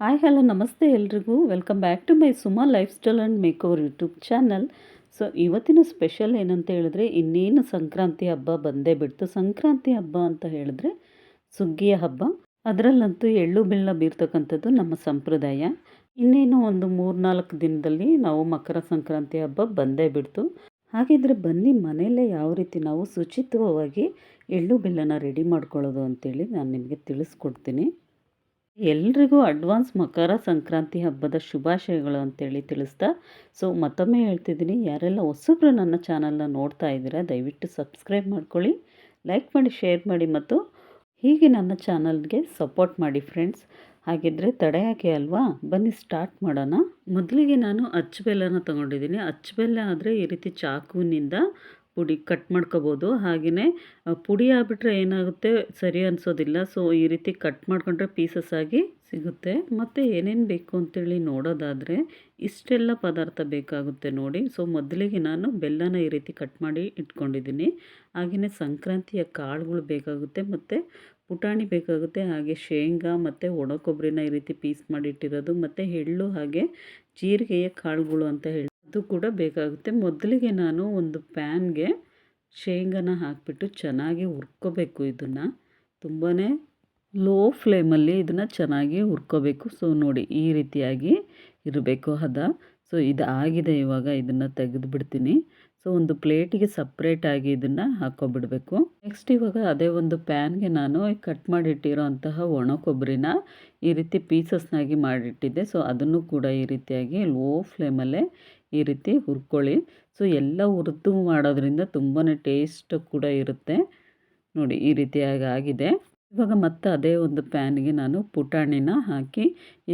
Hi, hello, ನಮಸ್ತೆ ಎಲ್ರಿಗೂ. Welcome back to my Suma lifestyle and makeover YouTube channel so ಇವತ್ತಿನ special ಏನಂತ ಹೇಳಿದ್ರೆ, ಇನ್ನೇನು ಸಂಕ್ರಾಂತಿ ಹಬ್ಬ ಬಂದೇ ಬಿಡ್ತು. ಸಂಕ್ರಾಂತಿ ಹಬ್ಬ ಅಂತ ಹೇಳಿದ್ರೆ, ಸುಗ್ಗಿಯ ಹಬ್ಬ. ಅದರಲ್ಲಂತೂ ಎಳ್ಳು, ಬೆಲ್ಲ ಬೀರ್ತಕ್ಕಂಥದ್ದು ನಮ್ಮ ಸಂಪ್ರದಾಯ. ಇನ್ನೇನು ಒಂದು ಮೂರ್ನಾಲ್ಕು ದಿನದಲ್ಲಿ ನಾವು ಮಕರ ಸಂಕ್ರಾಂತಿ ಹಬ್ಬ ಬಂದೇ ಬಿಡ್ತು. ಹಾಗಿದ್ರೆ ಬನ್ನಿ, ಮನೆಯಲ್ಲೇ ಯಾವ ರೀತಿ ನಾವು ಶುಚಿತ್ವವಾಗಿ ಎಳ್ಳು, ಬೆಲ್ಲನ ರೆಡಿ ಮಾಡ್ಕೊಳ್ಳೋದು ಅಂತೇಳಿ ನಾನು ನಿಮಗೆ ತಿಳಿಸ್ಕೊಡ್ತೀನಿ. ಎಲ್ರಿಗೂ ಅಡ್ವಾನ್ಸ್ ಮಕರ ಸಂಕ್ರಾಂತಿ ಹಬ್ಬದ ಶುಭಾಶಯಗಳು ಅಂತೇಳಿ ತಿಳಿಸ್ತಾ, ಸೊ ಮತ್ತೊಮ್ಮೆ ಹೇಳ್ತಿದ್ದೀನಿ, ಯಾರೆಲ್ಲ ಹೊಸಬ್ರು ನನ್ನ ಚಾನಲ್ನ ನೋಡ್ತಾ ಇದ್ದೀರಾ, ದಯವಿಟ್ಟು ಸಬ್ಸ್ಕ್ರೈಬ್ ಮಾಡ್ಕೊಳ್ಳಿ, ಲೈಕ್ ಮಾಡಿ, ಶೇರ್ ಮಾಡಿ ಮತ್ತು ಹೀಗೆ ನನ್ನ ಚಾನಲ್ಗೆ ಸಪೋರ್ಟ್ ಮಾಡಿ ಫ್ರೆಂಡ್ಸ್. ಹಾಗಿದ್ರೆ ತಡೆ ಯಾಕೆ ಅಲ್ವಾ? ಬನ್ನಿ ಸ್ಟಾರ್ಟ್ ಮಾಡೋಣ. ಮೊದಲಿಗೆ ನಾನು ಅಚ್ಚು ಬೆಲ್ಲನ ತೊಗೊಂಡಿದ್ದೀನಿ. ಅಚ್ಚು ಬೆಲ್ಲ ಆದರೆ ಈ ರೀತಿ ಚಾಕುವಿನಿಂದ ಪುಡಿ ಕಟ್ ಮಾಡ್ಕೋಬೋದು. ಹಾಗೆಯೇ ಪುಡಿ ಆಗಿಬಿಟ್ರೆ ಏನಾಗುತ್ತೆ? ಸರಿ ಅನಿಸೋದಿಲ್ಲ. ಸೊ, ಈ ರೀತಿ ಕಟ್ ಮಾಡ್ಕೊಂಡ್ರೆ ಪೀಸಸ್ ಆಗಿ ಸಿಗುತ್ತೆ. ಮತ್ತು ಏನೇನು ಬೇಕು ಅಂತೇಳಿ ನೋಡೋದಾದರೆ, ಇಷ್ಟೆಲ್ಲ ಪದಾರ್ಥ ಬೇಕಾಗುತ್ತೆ ನೋಡಿ. ಸೊ, ಮೊದಲಿಗೆ ನಾನು ಬೆಲ್ಲನ ಈ ರೀತಿ ಕಟ್ ಮಾಡಿ ಇಟ್ಕೊಂಡಿದ್ದೀನಿ. ಹಾಗೆಯೇ ಸಂಕ್ರಾಂತಿಯ ಕಾಳುಗಳು ಬೇಕಾಗುತ್ತೆ ಮತ್ತು ಪುಟಾಣಿ ಬೇಕಾಗುತ್ತೆ. ಹಾಗೆ ಶೇಂಗಾ ಮತ್ತು ಒಣ ಕೊಬ್ಬರಿನ ಈ ರೀತಿ ಪೀಸ್ ಮಾಡಿಟ್ಟಿರೋದು ಮತ್ತು ಎಳ್ಳು ಹಾಗೆ ಜೀರಿಗೆಯ ಕಾಳುಗಳು ಅಂತ ಹೇಳಿ ಅದು ಕೂಡ ಬೇಕಾಗುತ್ತೆ. ಮೊದಲಿಗೆ ನಾನು ಒಂದು ಪ್ಯಾನ್ಗೆ ಶೇಂಗಾನ ಹಾಕಿಬಿಟ್ಟು ಚೆನ್ನಾಗಿ ಹುರ್ಕೋಬೇಕು ಇದನ್ನು. ತುಂಬಾ ಲೋ ಫ್ಲೇಮಲ್ಲಿ ಇದನ್ನು ಚೆನ್ನಾಗಿ ಹುರ್ಕೋಬೇಕು. ಸೊ, ನೋಡಿ ಈ ರೀತಿಯಾಗಿ ಇರಬೇಕು ಹದ. ಸೊ ಇದು ಆಗಿದೆ ಇವಾಗ ಇದನ್ನು ತೆಗೆದು ಬಿಡ್ತೀನಿ ಸೊ ಒಂದು ಪ್ಲೇಟಿಗೆ ಸಪ್ರೇಟಾಗಿ ಇದನ್ನು ಹಾಕ್ಕೊಬಿಡಬೇಕು ನೆಕ್ಸ್ಟ್ ಇವಾಗ ಅದೇ ಒಂದು ಪ್ಯಾನ್ಗೆ ನಾನು ಕಟ್ ಮಾಡಿಟ್ಟಿರೋ ಅಂತಹ ಒಣ ಕೊಬ್ಬರಿನ ಈ ರೀತಿ ಪೀಸಸ್ನಾಗಿ ಮಾಡಿಟ್ಟಿದ್ದೆ. ಸೊ ಅದನ್ನು ಕೂಡ ಈ ರೀತಿಯಾಗಿ ಲೋ ಫ್ಲೇಮಲ್ಲೇ ಈ ರೀತಿ ಹುರ್ಕೊಳ್ಳಿ. ಸೊ ಎಲ್ಲ ಹುರಿದು ಮಾಡೋದ್ರಿಂದ ತುಂಬಾ ಟೇಸ್ಟ್ ಕೂಡ ಇರುತ್ತೆ. ನೋಡಿ, ಈ ರೀತಿಯಾಗಿ ಆಗಿದೆ. ಇವಾಗ ಮತ್ತೆ ಅದೇ ಒಂದು ಪ್ಯಾನ್ಗೆ ನಾನು ಪುಟಾಣಿನ ಹಾಕಿ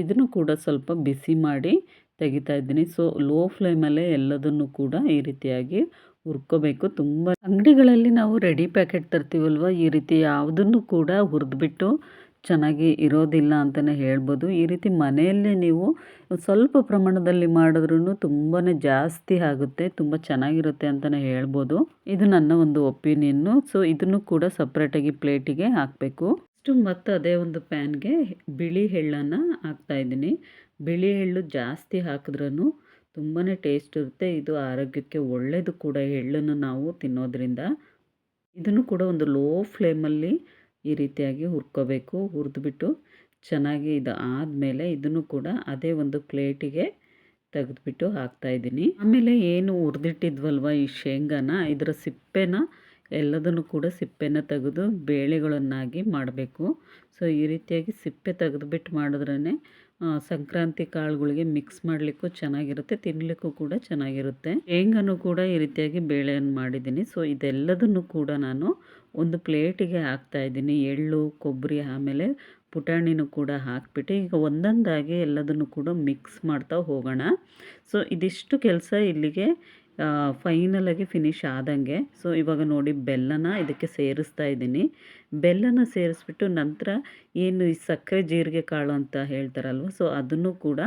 ಇದನ್ನು ಕೂಡ ಸ್ವಲ್ಪ ಬಿಸಿ ಮಾಡಿ ತೆಗಿತಾ ಇದ್ದೀನಿ. ಸೊ ಲೋ ಫ್ಲೇಮಲ್ಲೇ ಎಲ್ಲದನ್ನು ಕೂಡ ಈ ರೀತಿಯಾಗಿ ಹುರ್ಕೋಬೇಕು. ತುಂಬ ಅಂಗಡಿಗಳಲ್ಲಿ ನಾವು ರೆಡಿ ಪ್ಯಾಕೆಟ್ ತರ್ತೀವಲ್ವ? ಈ ರೀತಿ ಯಾವುದನ್ನು ಕೂಡ ಹುರಿದ್ಬಿಟ್ಟು ಚೆನ್ನಾಗಿ ಇರೋದಿಲ್ಲ ಅಂತಲೇ ಹೇಳ್ಬೋದು. ಈ ರೀತಿ ಮನೆಯಲ್ಲೇ ನೀವು ಸ್ವಲ್ಪ ಪ್ರಮಾಣದಲ್ಲಿ ಮಾಡಿದ್ರೂ ತುಂಬಾ ಜಾಸ್ತಿ ಆಗುತ್ತೆ, ತುಂಬ ಚೆನ್ನಾಗಿರುತ್ತೆ ಅಂತಲೇ ಹೇಳ್ಬೋದು. ಇದು ನನ್ನ ಒಂದು ಒಪಿನಿಯನ್ನು ಸೊ ಇದನ್ನು ಕೂಡ ಸಪ್ರೇಟಾಗಿ ಪ್ಲೇಟಿಗೆ ಹಾಕಬೇಕು. ಇಷ್ಟು ಮತ್ತು ಅದೇ ಒಂದು ಪ್ಯಾನ್ಗೆ ಬಿಳಿ ಎಳ್ಳನ್ನು ಹಾಕ್ತಾಯಿದ್ದೀನಿ ಬಿಳಿ ಎಳ್ಳು ಜಾಸ್ತಿ ಹಾಕಿದ್ರೂ ತುಂಬಾ ಟೇಸ್ಟ್ ಇರುತ್ತೆ. ಇದು ಆರೋಗ್ಯಕ್ಕೆ ಒಳ್ಳೆಯದು ಕೂಡ ಎಳ್ಳನ್ನು ನಾವು ತಿನ್ನೋದ್ರಿಂದ. ಇದನ್ನು ಕೂಡ ಒಂದು ಲೋ ಫ್ಲೇಮಲ್ಲಿ ಈ ರೀತಿಯಾಗಿ ಹುರ್ಕೋಬೇಕು. ಹುರಿದ್ಬಿಟ್ಟು ಚೆನ್ನಾಗಿ ಇದು ಆದಮೇಲೆ ಇದನ್ನು ಕೂಡ ಅದೇ ಒಂದು ಪ್ಲೇಟಿಗೆ ತೆಗೆದುಬಿಟ್ಟು ಹಾಕ್ತಾಯಿದ್ದೀನಿ ಆಮೇಲೆ ಏನು ಹುರಿದಿಟ್ಟಿದ್ವಲ್ವ ಈ ಶೇಂಗಾನ? ಇದರ ಸಿಪ್ಪೆನ ಎಲ್ಲದನ್ನು ಕೂಡ ಸಿಪ್ಪೆನ ತೆಗೆದು ಬೇಳೆಗಳನ್ನಾಗಿ ಮಾಡಬೇಕು. ಸೊ, ಈ ರೀತಿಯಾಗಿ ಸಿಪ್ಪೆ ತೆಗೆದುಬಿಟ್ಟು ಮಾಡಿದ್ರೇ ಸಂಕ್ರಾಂತಿ ಕಾಳುಗಳಿಗೆ ಮಿಕ್ಸ್ ಮಾಡಲಿಕ್ಕೂ ಚೆನ್ನಾಗಿರುತ್ತೆ ತಿನ್ನಲಿಕ್ಕೂ ಕೂಡ ಚೆನ್ನಾಗಿರುತ್ತೆ. ಶೇಂಗಾನು ಕೂಡ ಈ ರೀತಿಯಾಗಿ ಬೇಳೆಯನ್ನು ಮಾಡಿದ್ದೀನಿ. ಸೊ, ಇದೆಲ್ಲದನ್ನು ಕೂಡ ನಾನು ಒಂದು ಪ್ಲೇಟಿಗೆ ಹಾಕ್ತಾಯಿದ್ದೀನಿ ಎಳ್ಳು, ಕೊಬ್ಬರಿ, ಆಮೇಲೆ ಪುಟಾಣಿನೂ ಕೂಡ ಹಾಕ್ಬಿಟ್ಟು ಈಗ ಒಂದೊಂದಾಗಿ ಎಲ್ಲದನ್ನು ಕೂಡ ಮಿಕ್ಸ್ ಮಾಡ್ತಾ ಹೋಗೋಣ. ಸೊ, ಇದಿಷ್ಟು ಕೆಲಸ ಇಲ್ಲಿಗೆ ಫೈನಲಾಗಿ ಫಿನಿಶ್ ಆದಂಗೆ. ಸೊ ಇವಾಗ ನೋಡಿ ಬೆಲ್ಲನ ಇದಕ್ಕೆ ಸೇರಿಸ್ತಾ ಇದ್ದೀನಿ. ಬೆಲ್ಲನ ಸೇರಿಸ್ಬಿಟ್ಟು ನಂತರ ಏನು ಈ ಸಕ್ಕರೆ ಜೀರಿಗೆ ಕಾಳು ಅಂತ ಹೇಳ್ತಾರಲ್ವ ಸೊ ಅದನ್ನು ಕೂಡ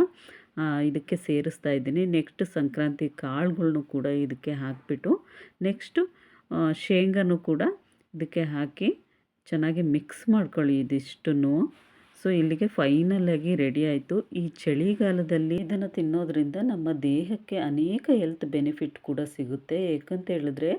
ಇದಕ್ಕೆ ಸೇರಿಸ್ತಾ ಇದ್ದೀನಿ. ನೆಕ್ಸ್ಟ್ ಸಂಕ್ರಾಂತಿ ಕಾಳುಗಳನ್ನು ಕೂಡ ಇದಕ್ಕೆ ಹಾಕಿಬಿಟ್ಟು ನೆಕ್ಸ್ಟು ಶೇಂಗಾನು ಕೂಡ ಇದಕ್ಕೆ ಹಾಕಿ ಚೆನ್ನಾಗಿ ಮಿಕ್ಸ್ ಮಾಡ್ಕೊಳ್ಳಿ ಇದಿಷ್ಟನ್ನು. ಸೊ ಇಲ್ಲಿಗೆ ಫೈನಲಾಗಿ ರೆಡಿ ಆಯಿತು. ಈ ಚಳಿಗಾಲದಲ್ಲಿ ಇದನ್ನು ತಿನ್ನೋದ್ರಿಂದ ನಮ್ಮ ದೇಹಕ್ಕೆ ಅನೇಕ ಹೆಲ್ತ್ ಬೆನಿಫಿಟ್ ಕೂಡ ಸಿಗುತ್ತೆ. ಏಕಂತ ಹೇಳಿದ್ರೆ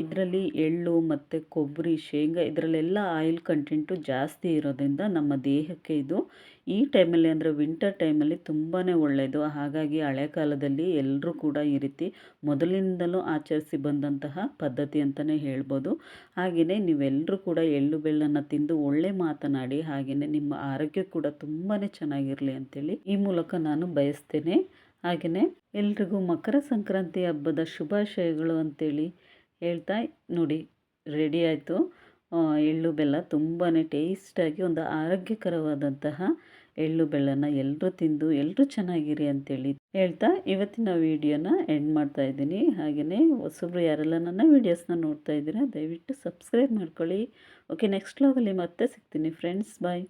ಇದರಲ್ಲಿ ಎಳ್ಳು ಮತ್ತು ಕೊಬ್ಬರಿ, ಶೇಂಗಾ ಇದರಲ್ಲೆಲ್ಲ ಆಯಿಲ್ ಕಂಟೆಂಟು ಜಾಸ್ತಿ ಇರೋದ್ರಿಂದ ನಮ್ಮ ದೇಹಕ್ಕೆ ಇದು ಈ ಟೈಮಲ್ಲಿ ಅಂದರೆ ವಿಂಟರ್ ಟೈಮಲ್ಲಿ ತುಂಬಾ ಒಳ್ಳೆಯದು ಹಾಗಾಗಿ ಹಳೆ ಕಾಲದಲ್ಲಿ ಎಲ್ಲರೂ ಕೂಡ ಈ ರೀತಿ ಮೊದಲಿನಿಂದಲೂ ಆಚರಿಸಿ ಬಂದಂತಹ ಪದ್ಧತಿ ಅಂತಲೇ ಹೇಳ್ಬೋದು. ಹಾಗೆಯೇ ನೀವೆಲ್ಲರೂ ಕೂಡ ಎಳ್ಳು ಬೆಳ್ಳನ್ನು ತಿಂದು ಒಳ್ಳೆ ಮಾತನಾಡಿ ಹಾಗೆಯೇ ನಿಮ್ಮ ಆರೋಗ್ಯ ಕೂಡ ತುಂಬಾ ಚೆನ್ನಾಗಿರಲಿ ಅಂತೇಳಿ ಈ ಮೂಲಕ ನಾನು ಬಯಸ್ತೇನೆ. ಹಾಗೆಯೇ ಎಲ್ರಿಗೂ ಮಕರ ಸಂಕ್ರಾಂತಿ ಹಬ್ಬದ ಶುಭಾಶಯಗಳು ಅಂತೇಳಿ ಹೇಳ್ತಾ ನೋಡಿ ರೆಡಿ ಆಯಿತು. ಎಳ್ಳು ಬೆಲ್ಲ ತುಂಬಾ ಟೇಸ್ಟಾಗಿ ಒಂದು ಆರೋಗ್ಯಕರವಾದಂತಹ ಎಳ್ಳು ಬೆಲ್ಲನ ಎಲ್ಲರೂ ತಿಂದು ಎಲ್ಲರೂ ಚೆನ್ನಾಗಿರಿ ಅಂತೇಳಿ ಹೇಳ್ತಾ ಇವತ್ತಿನ ವೀಡಿಯೋನ ಎಂಡ್ ಮಾಡ್ತಾ ಇದ್ದೀನಿ. ಹಾಗೆಯೇ ಹೊಸಬ್ರು ಯಾರೆಲ್ಲ ನನ್ನ ವೀಡಿಯೋಸ್ನ ನೋಡ್ತಾ ಇದ್ದೀರಾ, ದಯವಿಟ್ಟು ಸಬ್ಸ್ಕ್ರೈಬ್ ಮಾಡ್ಕೊಳ್ಳಿ. ಓಕೆ ನೆಕ್ಸ್ಟ್ ಲಾಗಲ್ಲಿ ಮತ್ತೆ ಸಿಗ್ತೀನಿ ಫ್ರೆಂಡ್ಸ್ ಬಾಯ್